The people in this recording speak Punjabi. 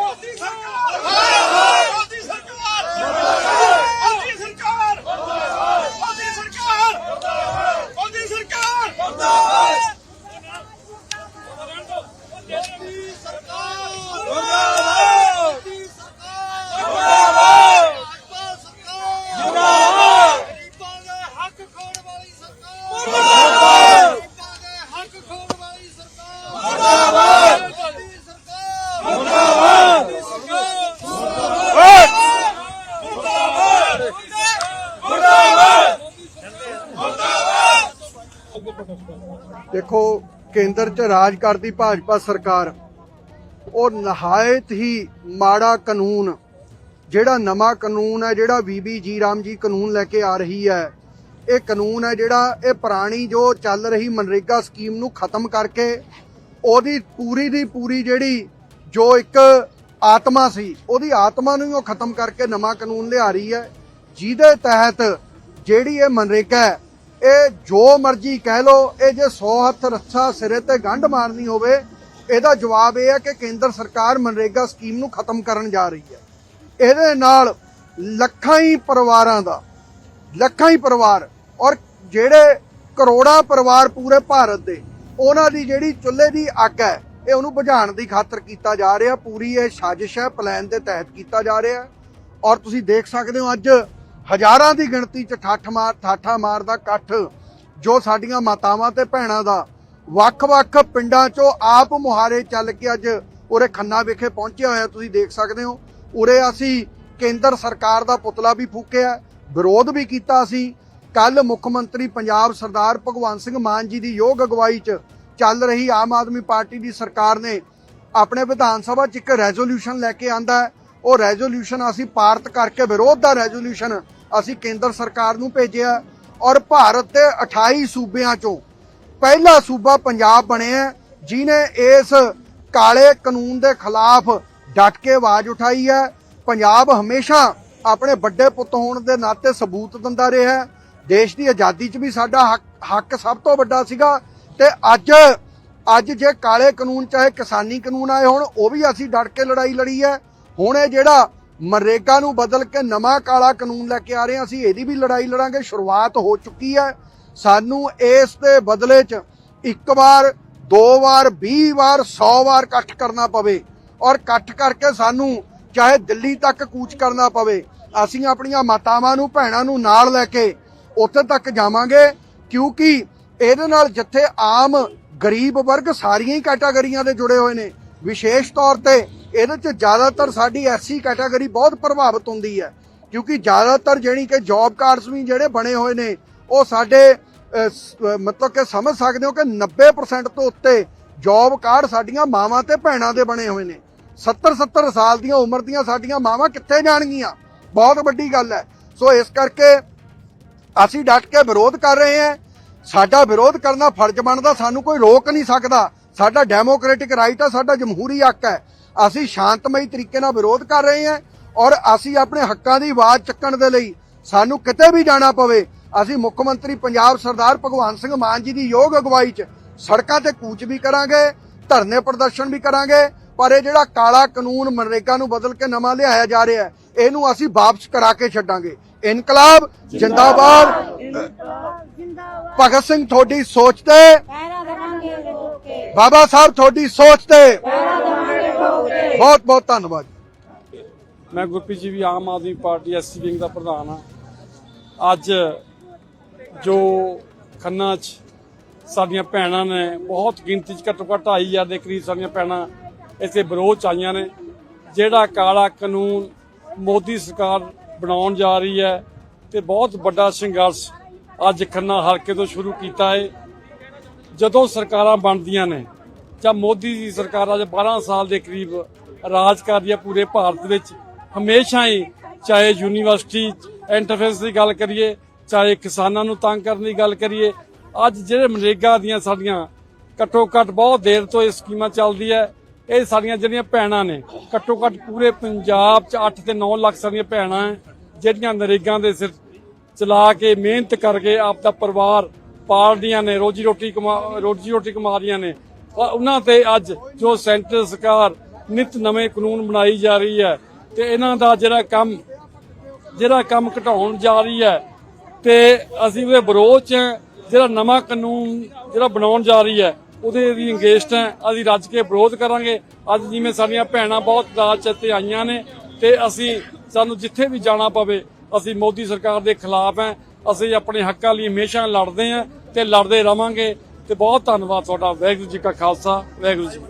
ਮੋਦੀ ਸਰਕਾਰ ਮੋਦੀ ਸਰਕਾਰ ਮੋਦੀ ਸਰਕਾਰ ਮੋਦੀ ਸਰਕਾਰ ਮੋਦੀ ਸਰਕਾਰ ਮੋਦੀ ਸਰਕਾਰ ਮੋਦੀ ਸਰਕਾਰ ਭਾਜਪਾ ਸਰਕਾਰ ਗਰੀਬਾਂ ਦੇ ਹੱਕ ਖੋਣ ਵਾਲੀ ਸਰਕਾਰ ਗਰੀਬਾਂ ਦੇ ਹੱਕ ਖੋਣ ਵਾਲੀ ਸਰਕਾਰ ਮੁਰਦਾਬਾਦ ਮੋਦੀ ਸਰਕਾਰ ਦੇਖੋ, ਕੇਂਦਰ 'ਚ ਰਾਜ ਕਰਦੀ ਭਾਜਪਾ ਸਰਕਾਰ, ਉਹ ਨਹਾਇਤ ਹੀ ਮਾੜਾ ਕਾਨੂੰਨ, ਜਿਹੜਾ ਨਵਾਂ ਕਾਨੂੰਨ ਹੈ, ਜਿਹੜਾ ਬੀਬੀ ਜੀ ਰਾਮ ਜੀ ਕਾਨੂੰਨ ਲੈ ਕੇ ਆ ਰਹੀ ਹੈ, ਇਹ ਕਾਨੂੰਨ ਹੈ ਜਿਹੜਾ, ਇਹ ਪੁਰਾਣੀ ਜੋ ਚੱਲ ਰਹੀ ਮਨਰੇਗਾ ਸਕੀਮ ਨੂੰ ਖਤਮ ਕਰਕੇ, ਉਹਦੀ ਪੂਰੀ ਦੀ ਪੂਰੀ ਜਿਹੜੀ ਜੋ ਇੱਕ ਆਤਮਾ ਸੀ, ਉਹਦੀ ਆਤਮਾ ਨੂੰ ਉਹ ਖਤਮ ਕਰਕੇ ਨਵਾਂ ਕਾਨੂੰਨ ਲਿਆ ਰਹੀ ਹੈ, ਜਿਹਦੇ ਤਹਿਤ ਜਿਹੜੀ ਇਹ ਮਨਰੇਗਾ ਇਹ ਜੋ ਮਰਜ਼ੀ ਕਹਿ ਲੋ ਇਹ ਜੇ 100 ਹੱਥ ਰੱਛਾ ਸਿਰੇ ਤੇ ਗੰਢ ਮਾਰਨੀ ਹੋਵੇ, ਇਹਦਾ ਜਵਾਬ ਇਹ ਹੈ ਕਿ ਕੇਂਦਰ ਸਰਕਾਰ ਮਨਰੇਗਾ ਸਕੀਮ ਨੂੰ ਖਤਮ ਕਰਨ ਜਾ ਰਹੀ ਹੈ। ਇਹਦੇ ਨਾਲ ਲੱਖਾਂ ਹੀ ਪਰਿਵਾਰਾਂ ਦਾ, ਲੱਖਾਂ ਹੀ ਪਰਿਵਾਰ ਔਰ ਜਿਹੜੇ ਕਰੋੜਾਂ ਪਰਿਵਾਰ ਪੂਰੇ ਭਾਰਤ ਦੇ, ਉਹਨਾਂ ਦੀ ਜਿਹੜੀ ਚੁੱਲ੍ਹੇ ਦੀ ਅੱਗ ਹੈ, ਇਹ ਉਹਨੂੰ ਬੁਝਾਉਣ ਦੀ ਖਾਤਰ ਕੀਤਾ ਜਾ ਰਿਹਾ। ਪੂਰੀ ਇਹ ਸਾਜ਼ਿਸ਼ ਹੈ ਪਲਾਨ ਦੇ ਤਹਿਤ ਕੀਤਾ ਜਾ ਰਿਹਾ। ਔਰ ਤੁਸੀਂ ਦੇਖ ਸਕਦੇ ਹੋ ਅੱਜ ਹਜ਼ਾਰਾਂ ਦੀ ਗਿਣਤੀ ਚ ਠੱਠ ਮਾਰ ਠਾਠਾ ਮਾਰ ਦਾ ਇਕੱਠ, ਜੋ ਸਾਡੀਆਂ ਮਾਤਾਵਾਂ ਤੇ ਭੈਣਾਂ ਦਾ। ਵੱਖ-ਵੱਖ ਪਿੰਡਾਂ ਚੋਂ ਆਪ ਮੁਹਾਰੇ ਚੱਲ ਕੇ ਅੱਜ ਉਰੇ ਖੰਨਾ ਵਿਖੇ ਪਹੁੰਚਿਆ ਹੋਇਆ, ਤੁਸੀਂ ਦੇਖ ਸਕਦੇ ਹੋ। ਉਰੇ ਅਸੀਂ ਕੇਂਦਰ ਸਰਕਾਰ ਦਾ ਪੁਤਲਾ ਵੀ ਫੂਕਿਆ, ਵਿਰੋਧ ਵੀ ਕੀਤਾ ਸੀ ਕੱਲ ਮੁੱਖ ਮੰਤਰੀ ਪੰਜਾਬ ਸਰਦਾਰ ਭਗਵੰਤ ਸਿੰਘ ਮਾਨ ਜੀ ਦੀ ਯੋਗ ਅਗਵਾਈ 'ਚ ਚੱਲ ਰਹੀ ਆਮ ਆਦਮੀ ਪਾਰਟੀ ਦੀ ਸਰਕਾਰ ਨੇ ਆਪਣੇ ਵਿਧਾਨ ਸਭਾ 'ਚ ਇੱਕ ਰੈਜ਼ੋਲੂਸ਼ਨ ਲੈ ਕੇ ਆਂਦਾ ਉਹ ਰੈਜ਼ੋਲੂਸ਼ਨ ਅਸੀਂ ਪਾਰਤ ਕਰਕੇ, ਵਿਰੋਧ ਦਾ ਰੈਜ਼ੋਲੂਸ਼ਨ ਅਸੀਂ ਕੇਂਦਰ ਸਰਕਾਰ ਨੂੰ ਭੇਜਿਆ ਔਰ ਭਾਰਤ ਦੇ 28 ਸੂਬਿਆਂ 'ਚੋਂ ਪਹਿਲਾ ਸੂਬਾ ਪੰਜਾਬ ਬਣਿਆ ਜਿਨੇ ਇਸ ਕਾਲੇ ਕਾਨੂੰਨ ਦੇ ਖਿਲਾਫ ਡਟ ਕੇ ਆਵਾਜ਼ ਉਠਾਈ ਹੈ ਪੰਜਾਬ ਹਮੇਸ਼ਾ ਆਪਣੇ ਵੱਡੇ ਪੁੱਤ ਹੋਣ ਦੇ ਨਾਤੇ ਸਬੂਤ ਦਿੰਦਾ ਰਿਹਾ ਹੈ। ਦੇਸ਼ ਦੀ ਆਜ਼ਾਦੀ 'ਚ ਵੀ ਸਾਡਾ ਹੱਕ ਹੱਕ ਸਭ ਤੋਂ ਵੱਡਾ ਸੀਗਾ ਤੇ ਅੱਜ ਅੱਜ ਜੇ ਕਾਲੇ ਕਾਨੂੰਨ ਚਾਹੇ ਕਿਸਾਨੀ ਕਾਨੂੰਨ ਆਏ ਹੋਣ, ਉਹ ਵੀ ਅਸੀਂ ਡਟ ਕੇ ਲੜਾਈ ਲੜੀ ਹੈ ਹੁਣ ਇਹ ਜਿਹੜਾ ਮਨਰੇਗਾ ਨੂੰ ਬਦਲ ਕੇ ਨਵਾਂ ਕਾਲਾ ਕਾਨੂੰਨ ਲੈ ਕੇ ਆ ਰਹੇ ਹਾਂ ਅਸੀਂ, ਇਹਦੀ ਵੀ ਲੜਾਈ ਲੜਾਂਗੇ, ਸ਼ੁਰੂਆਤ ਹੋ ਚੁੱਕੀ ਹੈ। ਸਾਨੂੰ ਇਸ ਦੇ ਬਦਲੇ 'ਚ ਇੱਕ ਵਾਰ, ਦੋ ਵਾਰ 20 ਵਾਰ 100 ਵਾਰ ਇਕੱਠ ਕਰਨਾ ਪਵੇ ਔਰ ਇਕੱਠ ਕਰਕੇ ਸਾਨੂੰ ਚਾਹੇ ਦਿੱਲੀ ਤੱਕ ਕੂਚ ਕਰਨਾ ਪਵੇ, ਅਸੀਂ ਆਪਣੀਆਂ ਮਾਤਾਵਾਂ ਨੂੰ, ਭੈਣਾਂ ਨੂੰ ਨਾਲ ਲੈ ਕੇ ਉੱਥੇ ਤੱਕ ਜਾਵਾਂਗੇ ਕਿਉਂਕਿ ਇਹਦੇ ਨਾਲ ਜਿੱਥੇ ਆਮ ਗਰੀਬ ਵਰਗ ਸਾਰੀਆਂ ਹੀ ਕੈਟਾਗਰੀਆਂ ਦੇ ਜੁੜੇ ਹੋਏ ਨੇ। ਵਿਸ਼ੇਸ਼ ਤੌਰ ਤੇ ਇਹਦੇ 'ਚ ਜ਼ਿਆਦਾਤਰ ਸਾਡੀ ਐਸਸੀ ਕੈਟਾਗਰੀ ਬਹੁਤ ਪ੍ਰਭਾਵਿਤ ਹੁੰਦੀ ਹੈ, ਕਿਉਂਕਿ ਜ਼ਿਆਦਾਤਰ ਜਿਹੜੀ ਕਿ ਜੌਬ ਕਾਰਡਸ ਵੀ ਜਿਹੜੇ ਬਣੇ ਹੋਏ ਨੇ, ਉਹ ਸਾਡੇ ਮਤਲਬ ਕਿ ਸਮਝ ਸਕਦੇ ਹੋ ਕਿ 90% ਤੋਂ ਉੱਤੇ ਜੌਬ ਕਾਰਡ ਸਾਡੀਆਂ ਮਾਵਾਂ ਤੇ ਭੈਣਾਂ ਦੇ ਬਣੇ ਹੋਏ ਨੇ। 70 70 ਸਾਲ ਦੀਆਂ ਉਮਰ ਦੀਆਂ ਸਾਡੀਆਂ ਮਾਵਾਂ ਕਿੱਥੇ ਜਾਣਗੀਆਂ? ਬਹੁਤ ਵੱਡੀ ਗੱਲ ਹੈ। ਸੋ ਇਸ ਕਰਕੇ ਅਸੀਂ ਡਟ ਕੇ ਵਿਰੋਧ ਕਰ ਰਹੇ ਹਾਂ। ਸਾਡਾ ਵਿਰੋਧ ਕਰਨਾ ਫਰਜ਼ ਬਣਦਾ, ਸਾਨੂੰ ਕੋਈ ਰੋਕ ਨਹੀਂ ਸਕਦਾ। ਸਾਡਾ ਡੈਮੋਕ੍ਰੈਟਿਕ ਰਾਈਟ ਹੈ ਸਾਡਾ ਜਮਹੂਰੀ ਹੱਕ ਹੈ। ਅਸੀਂ ਸ਼ਾਂਤਮਈ ਤਰੀਕੇ ਨਾਲ ਵਿਰੋਧ ਕਰ ਰਹੇ ਹਾਂ ਔਰ ਅਸੀਂ ਆਪਣੇ ਹੱਕਾਂ ਦੀ ਆਵਾਜ਼ ਚੱਕਣ ਦੇ ਲਈ ਸਾਨੂੰ ਕਿਤੇ ਵੀ ਜਾਣਾ ਪਵੇ ਅਸੀਂ ਮੁੱਖ ਮੰਤਰੀ ਪੰਜਾਬ ਸਰਦਾਰ ਭਗਵੰਤ ਸਿੰਘ ਮਾਨ ਜੀ ਦੀ ਯੋਗ ਅਗਵਾਈ 'ਚ ਸੜਕਾਂ ਤੇ ਕੂਚ ਵੀ ਕਰਾਂਗੇ ਧਰਨੇ ਪ੍ਰਦਰਸ਼ਨ ਵੀ ਕਰਾਂਗੇ ਪਰ ਇਹ ਜਿਹੜਾ ਕਾਲਾ ਕਾਨੂੰਨ ਮਨਰੇਗਾ ਨੂੰ ਬਦਲ ਕੇ ਨਵਾਂ ਲਿਆਇਆ ਜਾ ਰਿਹਾ ਹੈ ਇਹਨੂੰ ਅਸੀਂ ਵਾਪਸ ਕਰਾ ਕੇ ਛੱਡਾਂਗੇ। ਇਨਕਲਾਬ ਜਿੰਦਾਬਾਦ। ਭਗਤ ਸਿੰਘ ਤੁਹਾਡੀ ਸੋਚ ਤੇ। ਬਾਬਾ ਸਾਹਿਬ ਤੁਹਾਡੀ ਸੋਚ ਤੇ। ਬਹੁਤ ਬਹੁਤ ਧੰਨਵਾਦ ਮੈਂ ਗੁਰਪ੍ਰੀਤ ਜੀ ਵੀ Aam Aadmi party SC wing ਦਾ ਪ੍ਰਧਾਨ ਹਾਂ। ਅੱਜ ਜੋ ਖੰਨਾ 'ਚ ਸਾਡੀਆਂ ਭੈਣਾਂ ਨੇ ਬਹੁਤ ਗਿਣਤੀ 'ਚ ਘੱਟੋ ਘੱਟ 2000 ਦੇ ਕਰੀਬ ਸਾਡੀਆਂ ਭੈਣਾਂ ਇੱਥੇ ਵਿਰੋਧ 'ਚ ਆਈਆਂ ਨੇ। ਜਿਹੜਾ ਕਾਲਾ ਕਾਨੂੰਨ ਮੋਦੀ ਸਰਕਾਰ ਬਣਾਉਣ ਜਾ ਰਹੀ ਹੈ ਤੇ ਬਹੁਤ ਵੱਡਾ ਸੰਘਰਸ਼ ਅੱਜ ਖੰਨਾ ਹਲਕੇ ਤੋਂ ਸ਼ੁਰੂ ਕੀਤਾ ਹੈ ਜਦੋਂ ਸਰਕਾਰਾਂ ਬਣਦੀਆਂ ਨੇ ਜਾਂ ਮੋਦੀ ਦੀ ਸਰਕਾਰ ਅੱਜ 12 ਸਾਲ ਦੇ ਕਰੀਬ ਰਾਜ ਕਰ ਰਹੀ ਹੈ ਪੂਰੇ ਭਾਰਤ ਵਿੱਚ ਹਮੇਸ਼ਾ ਹੀ, ਚਾਹੇ ਯੂਨੀਵਰਸਿਟੀ ਇੰਟਰਫੇਸ ਦੀ ਗੱਲ ਕਰੀਏ, ਚਾਹੇ ਕਿਸਾਨਾਂ ਨੂੰ ਤੰਗ ਕਰਨ ਦੀ ਗੱਲ ਕਰੀਏ, ਅੱਜ ਜਿਹੜੇ ਮਨਰੇਗਾ ਦੀਆਂ ਸਾਡੀਆਂ ਘੱਟੋ ਘੱਟ ਬਹੁਤ ਦੇਰ ਤੋਂ ਇਹ ਸਕੀਮਾਂ ਚੱਲਦੀ ਹੈ, ਇਹ ਸਾਡੀਆਂ ਜਿਹੜੀਆਂ ਭੈਣਾਂ ਨੇ ਘੱਟੋ ਘੱਟ ਪੂਰੇ ਪੰਜਾਬ 'ਚ 8 ਤੇ 9 ਲੱਖ ਸਾਡੀਆਂ ਭੈਣਾਂ ਹੈ, ਜਿਹੜੀਆਂ ਨਰੇਗਾ ਦੇ ਸਿਰ ਚਲਾ ਕੇ ਮਿਹਨਤ ਕਰਕੇ ਆਪ ਦਾ ਪਰਿਵਾਰ ਪਾਲਦੀਆਂ ਨੇ, ਰੋਜੀ ਰੋਟੀ ਕਮਾ, ਰੋਜੀ ਰੋਟੀ ਕਮਾ ਰਹੀਆਂ ਨੇ। ਔਰ ਉਹਨਾਂ ਤੇ ਅੱਜ ਜੋ ਸੈਂਟਰ ਸਰਕਾਰ ਨਿਤ ਨਵੇਂ ਕਾਨੂੰਨ ਬਣਾਈ ਜਾ ਰਹੀ ਹੈ ਤੇ ਇਹਨਾਂ ਦਾ ਜਿਹੜਾ ਕੰਮ ਜਿਹੜਾ ਕੰਮ ਘਟਾਉਣ ਜਾ ਰਹੀ ਹੈ ਤੇ ਅਸੀਂ ਉਹਦੇ ਵਿਰੋਧ ਚ ਜਿਹੜਾ ਨਵਾਂ ਕਾਨੂੰਨ ਜਿਹੜਾ ਬਣਾਉਣ ਜਾ ਰਹੀ ਹੈ, ਉਹਦੇ ਦੀ ਅੰਗੇਸਟ ਹੈ, ਅਸੀਂ ਰੱਜ ਕੇ ਵਿਰੋਧ ਕਰਾਂਗੇ। ਅੱਜ ਜਿਵੇਂ ਸਾਡੀਆਂ ਭੈਣਾਂ ਬਹੁਤ ਰਾਜ ਤੇ ਆਈਆਂ ਨੇ ਤੇ ਅਸੀਂ, ਸਾਨੂੰ ਜਿੱਥੇ ਵੀ ਜਾਣਾ ਪਵੇ, ਅਸੀਂ ਮੋਦੀ ਸਰਕਾਰ ਦੇ ਖਿਲਾਫ ਹੈ, ਅਸੀਂ ਆਪਣੇ ਹੱਕਾਂ ਲਈ ਹਮੇਸ਼ਾ ਲੜਦੇ ਹਾਂ ਤੇ ਲੜਦੇ ਰਵਾਂਗੇ। ਤੇ ਬਹੁਤ ਧੰਨਵਾਦ ਤੁਹਾਡਾ, ਵਾਹਿਗੁਰੂ ਜੀ ਕਾ ਖਾਲਸਾ, ਵਾਹਿਗੁਰੂ ਜੀ